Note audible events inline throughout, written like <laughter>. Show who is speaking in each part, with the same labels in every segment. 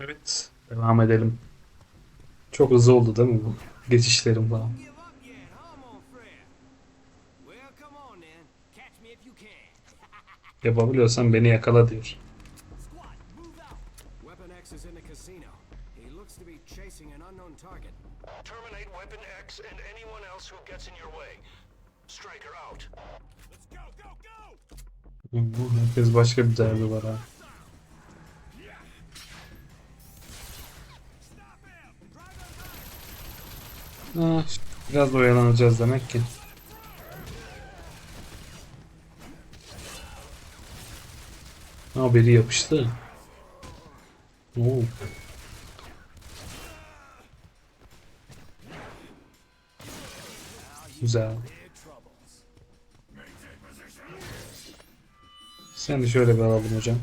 Speaker 1: Evet. Devam edelim. Çok hızlı oldu değil mi bu? Geçişlerim falan. <laughs> Yapabiliyorsan beni yakala diyor.
Speaker 2: Squad, move out. Weapon X is in the casino. He looks to be chasing an unknown target.
Speaker 3: Terminate Weapon X and anyone else who gets in your way. Striker out.
Speaker 2: Let's go, go, go!
Speaker 1: Hı, Herkes başka bir derdi var ha. Ah, biraz oyalanacağız demek ki. Ha biri yapıştı. Oo. Güzel. Sen de şöyle bir alalım hocam.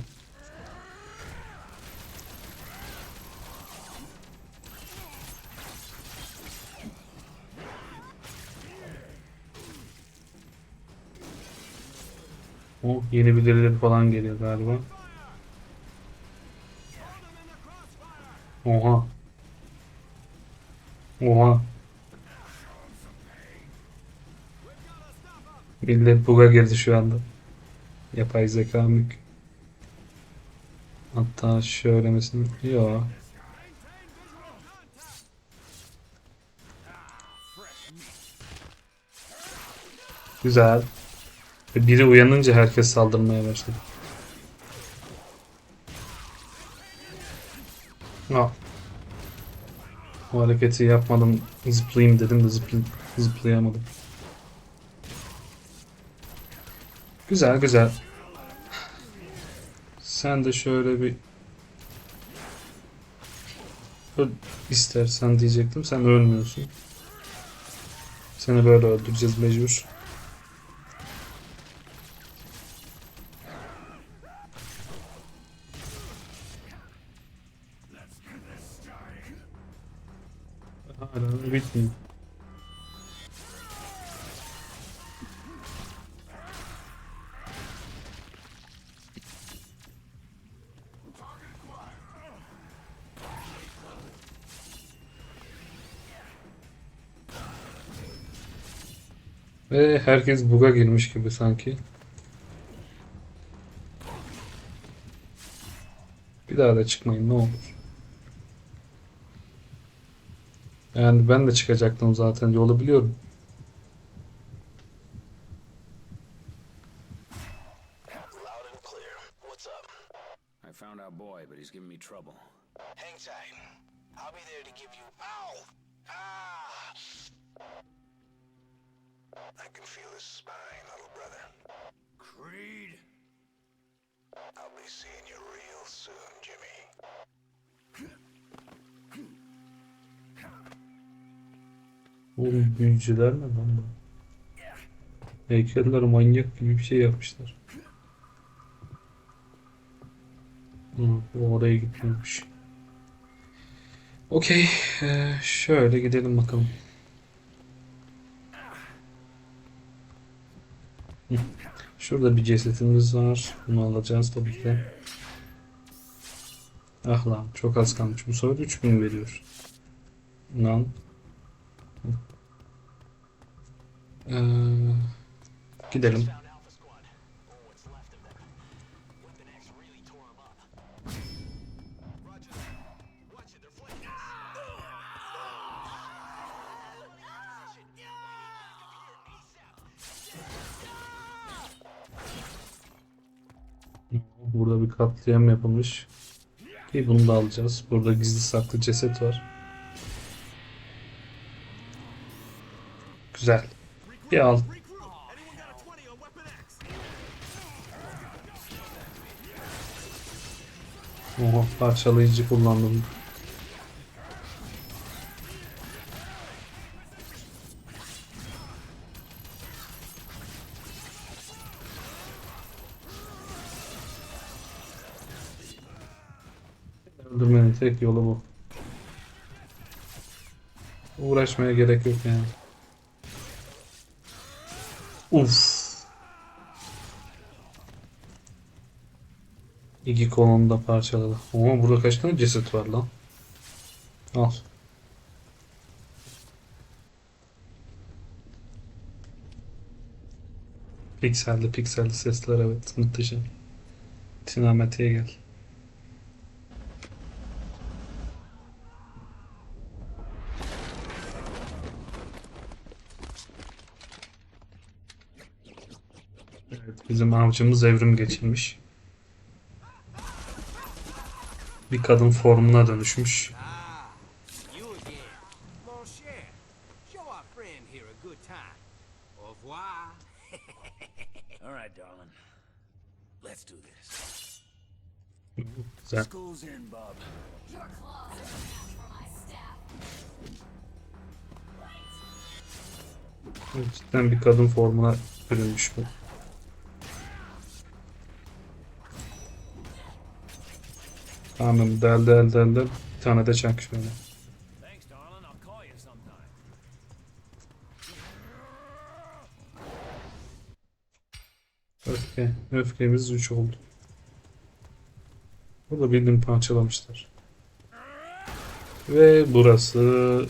Speaker 1: Oh, yeni birileri falan geliyor galiba. Oha. Oha. Millet buga girdi şu anda. Yapay zeka mük. Hatta şöyle mesela. Yo. Güzel. Biri uyanınca herkes saldırmaya başladı. Ah. O hareketi yapmadım. Zıplayayım dedim de zıpl zıplayamadım. Güzel güzel. Sen de şöyle bir öl istersen diyecektim. Sen ölmüyorsun. Seni böyle öldüreceğiz mecbur. Hala bitmiyor. Ve herkes buga girmiş gibi sanki. Bir daha da çıkmayın ne olur. Yani ben de çıkacaktım zaten yolu biliyorum.
Speaker 3: Loud and clear. What's up?
Speaker 2: I found our boy, but he's giving me trouble.
Speaker 3: Hang tight. I'll be there to give you. Ow! Ah! I can feel his spine, little brother.
Speaker 2: Creed!
Speaker 3: I'll be seeing you real soon, Jimmy. <laughs>
Speaker 1: Oğlum büyücüler ne lan bu? Heykeller manyak gibi bir şey yapmışlar. Hı, bu oraya gitmemiş. Okey. eee, şöyle gidelim bakalım. Hı, Şurada bir cesetimiz var. Bunu alacağız tabii ki. Ah lan çok az kalmış. Bu sefer 3000 veriyor. Lan. Ee, gidelim. Burada bir katliam yapılmış. Ki bunu da alacağız. Burada gizli saklı ceset var. Güzel. Bir al.
Speaker 2: Regroup! Anyone got a 20 on Weapon X?
Speaker 1: Oha parçalayıcı kullandım. Öldürmenin tek yolu bu. Uğraşmaya gerek yok yani. Uf. İki kolonu da parçaladı. Ama burada kaç tane ceset var lan? Al. Pikselli pikselli sesler evet muhteşem. Sinematiğe gel. Evet bizim avcımız evrim geçirmiş. Bir kadın formuna dönüşmüş. Güzel. Cidden bir kadın formuna bürünmüş bu. Tamam del del del del. Bir tane de çak şöyle. Öfke. Öfkemiz 3 oldu. Burada bildiğin parçalamışlar. Ve burası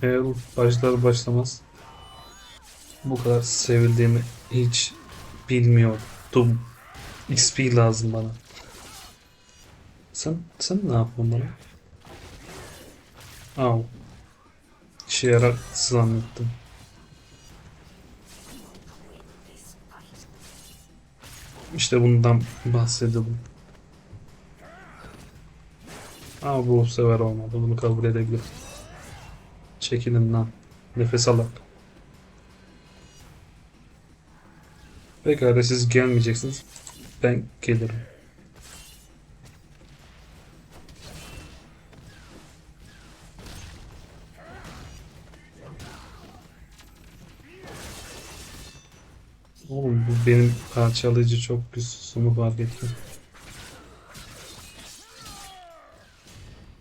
Speaker 1: hell? Başlar başlamaz. Bu kadar sevildiğimi hiç bilmiyordum. XP lazım bana. Sen sen ne yaptın bana? Au. İşe yarar zannettim. İşte bundan bahsediyordum. Aa bu sefer olmadı. Bunu kabul edebilirim. Çekilin lan. Nefes alın. Pekala siz gelmeyeceksiniz. Ben gelirim. Oğlum bu benim parçalayıcı çok güçsüzümü fark ettim.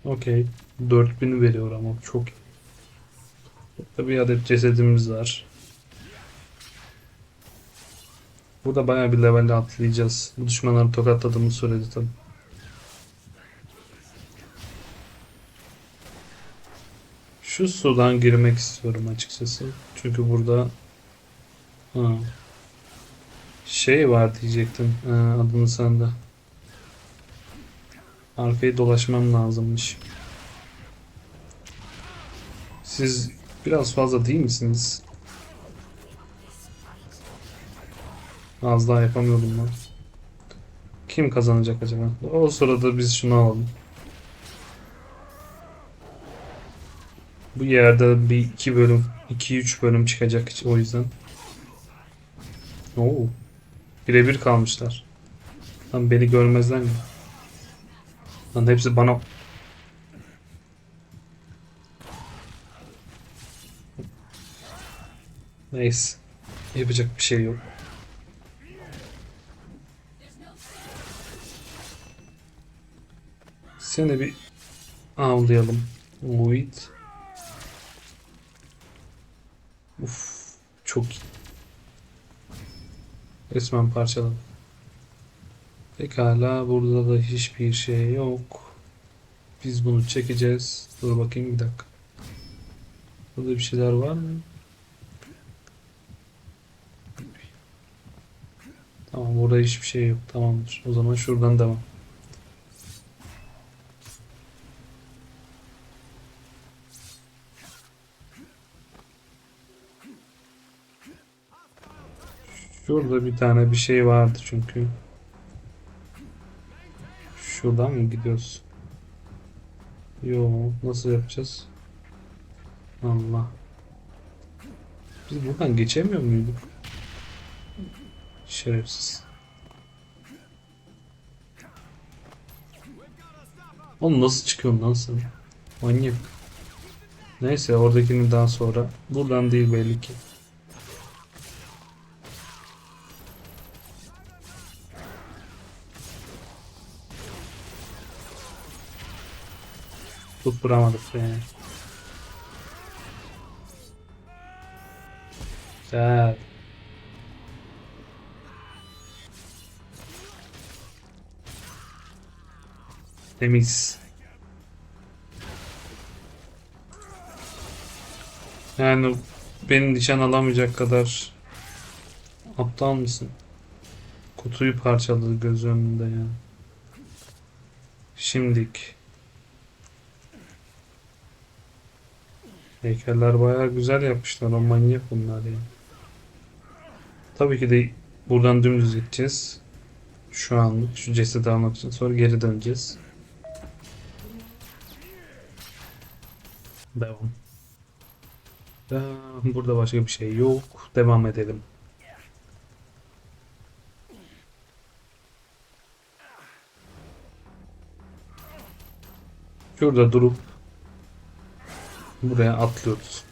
Speaker 1: Okey. 4000 veriyor ama çok Burada bir adet cesedimiz var. Burada bayağı bir level atlayacağız. Bu düşmanları tokatladığımız sürede tabii. Şu sudan girmek istiyorum açıkçası. Çünkü burada ha, şey var diyecektim. Ee, adını sende. Arkayı dolaşmam lazımmış. Siz biraz fazla değil misiniz? Az daha yapamıyordum ben. Kim kazanacak acaba? O sırada biz şunu alalım. Bu yerde bir iki bölüm, iki üç bölüm çıkacak o yüzden. Oo. Birebir kalmışlar. Lan beni görmezler mi? Lan hepsi bana Neyse. Yapacak bir şey yok. Seni bir avlayalım. Wait. Uf, çok iyi. Resmen parçaladım. Pekala burada da hiçbir şey yok. Biz bunu çekeceğiz. Dur bakayım bir dakika. Burada bir şeyler var mı? Tamam burada hiçbir şey yok. Tamamdır. O zaman şuradan devam. Şurada bir tane bir şey vardı çünkü. Şuradan mı gidiyoruz? Yo, nasıl yapacağız? Allah. Biz buradan geçemiyor muyduk? Şerefsiz. Oğlum nasıl çıkıyorum lan sen? Manyak. Neyse oradakini daha sonra. Buradan değil belli ki. Tutturamadık yani. Güzel. Temiz. Yani beni nişan alamayacak kadar aptal mısın? Kutuyu parçaladı göz önünde ya. Şimdik. Heykeller bayağı güzel yapmışlar. O manyak bunlar ya. Tabii ki de buradan dümdüz gideceğiz. Şu anlık şu cesedi almak için. Sonra geri döneceğiz. Devam. Devam. Burada başka bir şey yok. Devam edelim. Şurada durup buraya atlıyoruz.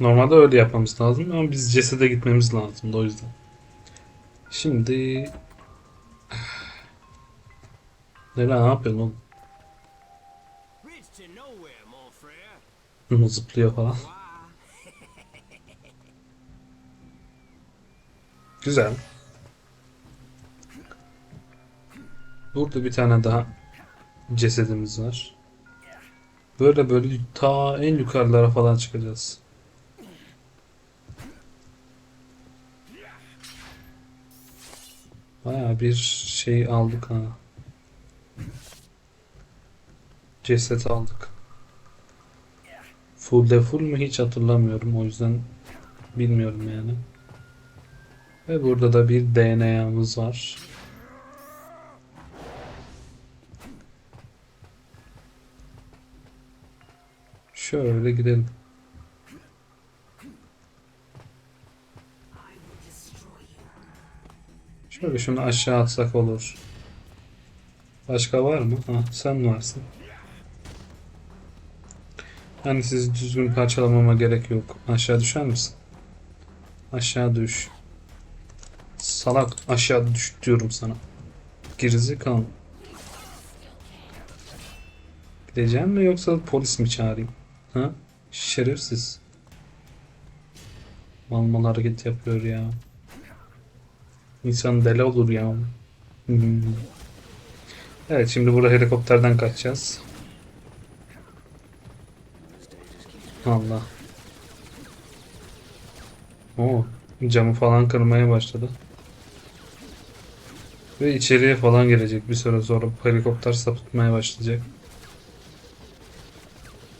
Speaker 1: Normalde öyle yapmamız lazım ama biz cesede gitmemiz lazım o yüzden. Şimdi <sighs> Nela ne yapıyorsun oğlum? Zıplıyor falan. Güzel. Burada bir tane daha cesedimiz var. Böyle böyle ta en yukarılara falan çıkacağız. Baya bir şey aldık ha. Ceset aldık. Full de full mü hiç hatırlamıyorum o yüzden bilmiyorum yani. Ve burada da bir DNA'mız var. Şöyle gidelim. Şöyle şunu aşağı atsak olur. Başka var mı? Ha, sen varsın. Yani sizi düzgün parçalamama gerek yok. Aşağı düşer misin? Aşağı düş. Salak aşağı düş diyorum sana. Gerizekalı. Gideceğim mi yoksa polis mi çağırayım? Ha? Şerefsiz. Mal mal hareket yapıyor ya. İnsan deli olur ya. Hmm. Evet şimdi burada helikopterden kaçacağız. Allah. Oo, camı falan kırmaya başladı. Ve içeriye falan girecek bir süre sonra helikopter sapıtmaya başlayacak.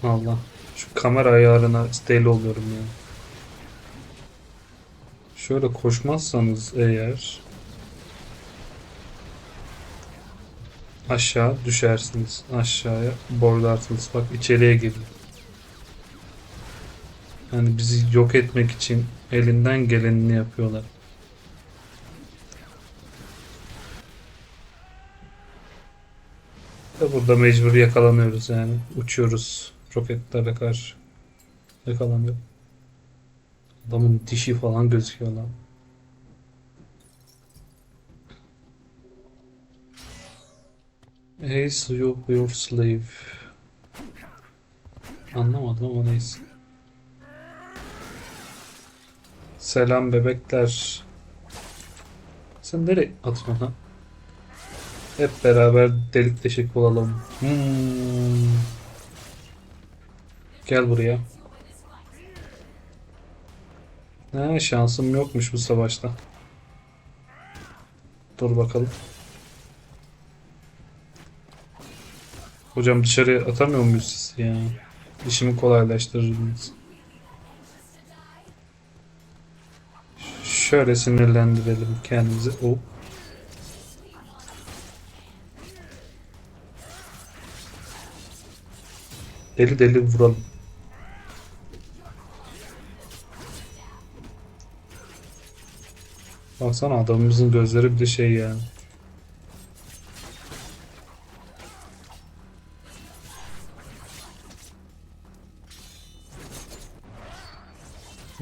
Speaker 1: Allah. Şu kamera ayarına deli oluyorum ya. Şöyle koşmazsanız eğer aşağı düşersiniz. Aşağıya boylarsınız. Bak içeriye geliyor. Yani bizi yok etmek için elinden gelenini yapıyorlar. Ve burada mecbur yakalanıyoruz yani. Uçuyoruz roketlere karşı. Yakalanıyor. Adamın dişi falan gözüküyor lan. Ace you your slave. Anlamadım ama neyse. Selam bebekler. Sen nereye atıyorsun ha? Hep beraber delik deşik olalım. Hmm. Gel buraya. Ne şansım yokmuş bu savaşta. Dur bakalım. Hocam dışarı atamıyor muyuz sizi ya? İşimi kolaylaştırırdınız. Şöyle sinirlendirelim kendimizi. O. Deli deli vuralım. Baksana adamımızın gözleri bir şey yani.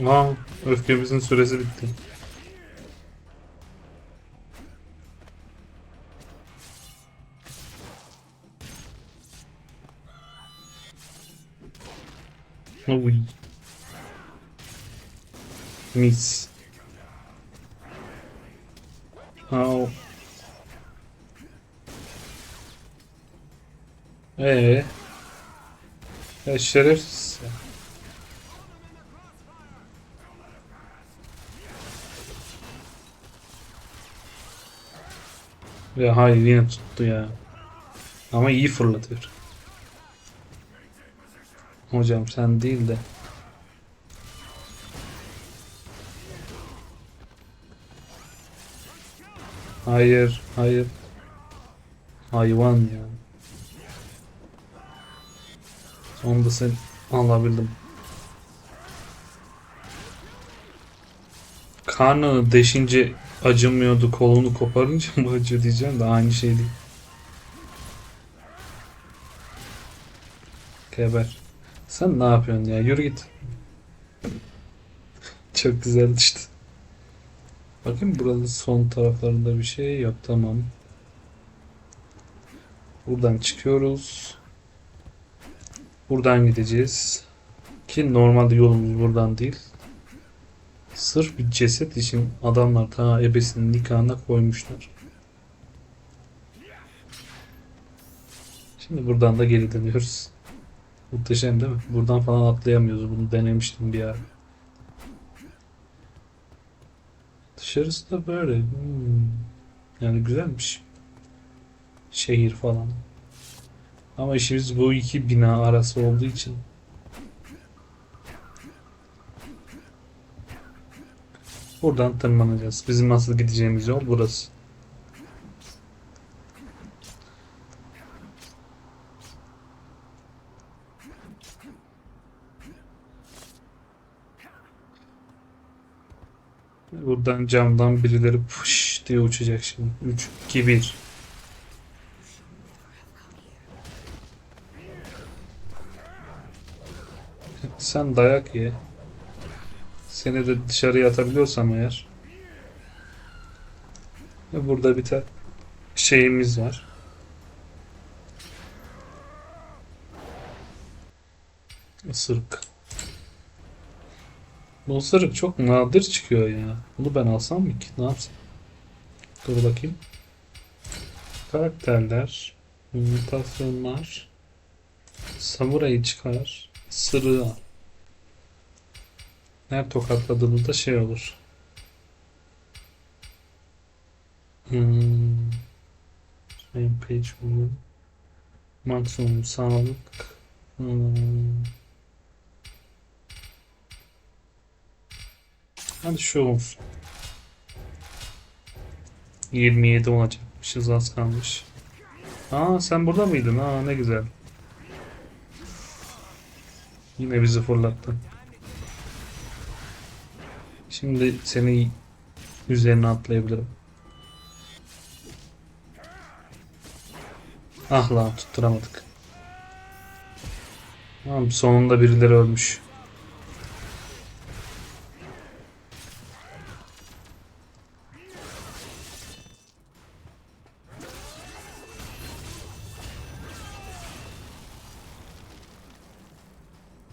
Speaker 1: Aa, öfkemizin süresi bitti. Uy. Mis. Au. Ee. Ya şerefsiz. ya. Hayır yine tuttu ya. Ama iyi fırlatıyor. Hocam sen değil de. Hayır, hayır. Hayvan ya. Onu da sen alabildim. Karnını deşince acımıyordu, kolunu koparınca mı acıyor diyeceğim de aynı şey değil. Geber. Sen ne yapıyorsun ya? Yürü git. Çok güzel işte. Bakın burada son taraflarında bir şey yok. Tamam. Buradan çıkıyoruz. Buradan gideceğiz. Ki normalde yolumuz buradan değil. Sırf bir ceset için adamlar ta ebesinin nikahına koymuşlar. Şimdi buradan da geri dönüyoruz. Muhteşem değil mi? Buradan falan atlayamıyoruz. Bunu denemiştim bir ara. Dışarısı da böyle. Hmm. Yani güzelmiş. Şehir falan. Ama işimiz bu iki bina arası olduğu için. Buradan tırmanacağız. Bizim nasıl gideceğimiz yol burası. Buradan camdan birileri puş diye uçacak şimdi. 3, 2, 1. Sen dayak ye. Seni de dışarıya atabiliyorsam eğer. Ve burada bir tane şeyimiz var. Isırık. Bu ısırık çok nadir çıkıyor ya. Bunu ben alsam mı ki? Ne yapsam? Dur bakayım. Karakterler. Mutasyonlar. Samurayı çıkar. Sırığı al. Her tokatladığımızda şey olur. Hmm. Rampage bunu. Maksimum sağlık. Hmm. Hadi şu olsun. 27 olacakmışız az kalmış. Aa sen burada mıydın? Aa ne güzel. Yine bizi fırlattın. Şimdi seni üzerine atlayabilirim. Ah lan tutturamadık. Tamam sonunda birileri ölmüş.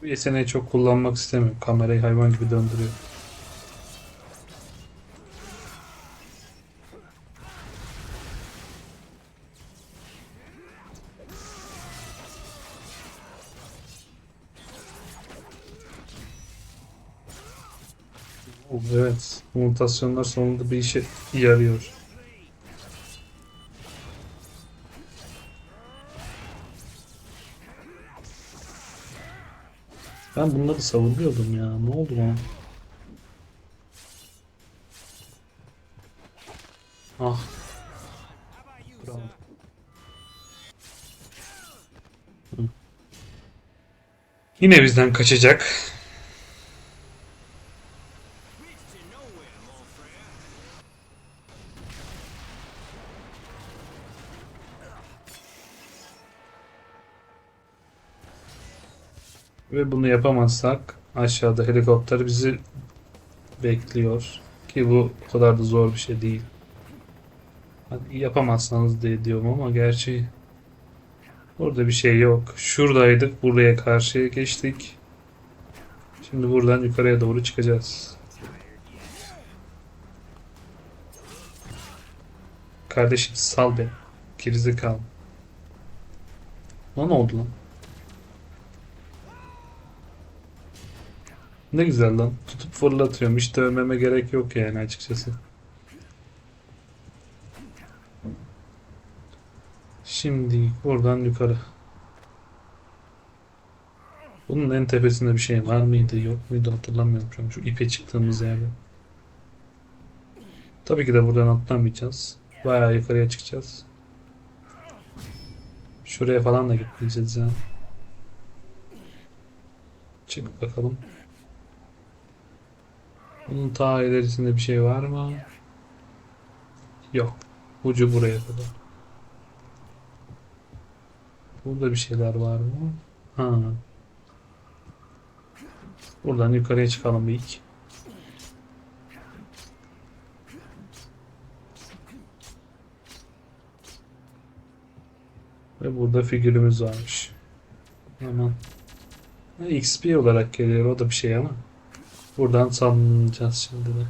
Speaker 1: Bu yeteneği çok kullanmak istemiyorum. Kamerayı hayvan gibi döndürüyor. Evet, mutasyonlar sonunda bir işe yarıyor. Ben bunları savunuyordum ya. Ne oldu lan? Ah. Yine bizden kaçacak. Ve bunu yapamazsak aşağıda helikopter bizi bekliyor. Ki bu o kadar da zor bir şey değil. Hadi yapamazsanız diye diyorum ama gerçi Orada bir şey yok. Şuradaydık. Buraya karşıya geçtik. Şimdi buradan yukarıya doğru çıkacağız. Kardeşim sal beni. Gerizekalı. Ne oldu lan? Ne güzel lan. Tutup fırlatıyorum. Hiç dövmeme gerek yok yani açıkçası. Şimdi buradan yukarı. Bunun en tepesinde bir şey var mıydı yok muydu hatırlamıyorum şu ipe çıktığımız yerde. Tabii ki de buradan atlamayacağız. Bayağı yukarıya çıkacağız. Şuraya falan da gitmeyeceğiz ya. Çık bakalım. Bunun ta ilerisinde bir şey var mı? Yok. Ucu buraya kadar. Burada bir şeyler var mı? Ha. Buradan yukarıya çıkalım ilk. Ve burada figürümüz varmış. Aman. XP olarak geliyor o da bir şey ama. Buradan sallanacağız şimdi de.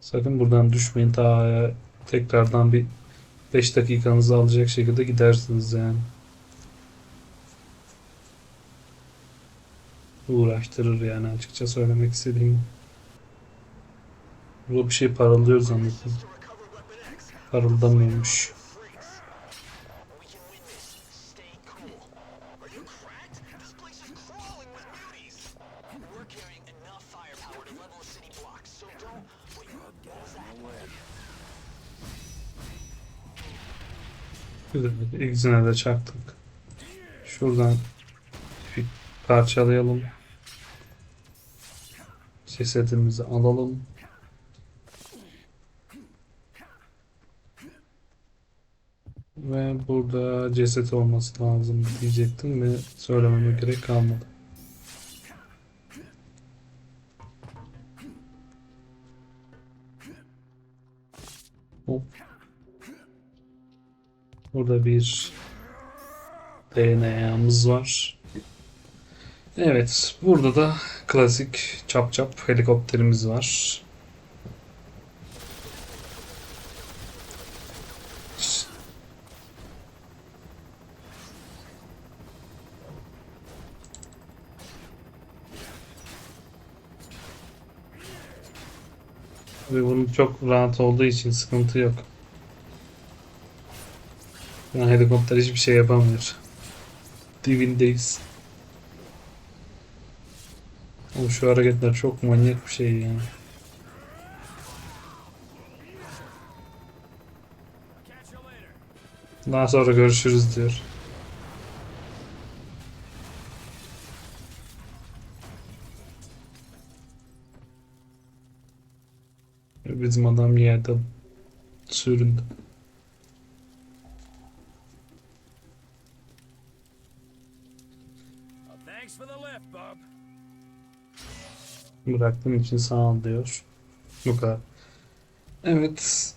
Speaker 1: Sakın buradan düşmeyin. Ta tekrardan bir 5 dakikanızı alacak şekilde gidersiniz yani. Uğraştırır yani açıkça söylemek istediğim. Burada bir şey parıldıyor zannettim. Parıldamıyormuş. Güzel. İkisine de çaktık. Şuradan bir parçalayalım. Cesedimizi alalım. Ve burada ceset olması lazım diyecektim ve söylememe gerek kalmadı. Hop. Burada bir DNA'mız var. Evet, burada da klasik çap çap helikopterimiz var. Ve bunun çok rahat olduğu için sıkıntı yok. Yani helikopter hiçbir şey yapamıyor. Dibindeyiz. Oğlum şu hareketler çok manyak bir şey
Speaker 4: later.
Speaker 1: Daha sonra görüşürüz diyor. Bizim adam yerde süründü. Bıraktığım için sağ ol diyor. Bu kadar. Evet.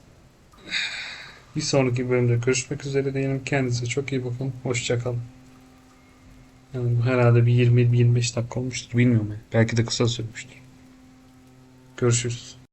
Speaker 1: Bir sonraki bölümde görüşmek üzere diyelim. Kendinize çok iyi bakın. Hoşçakalın. Yani bu herhalde bir 20-25 dakika olmuştur. Bilmiyorum. ya. Belki de kısa sürmüştür. Görüşürüz.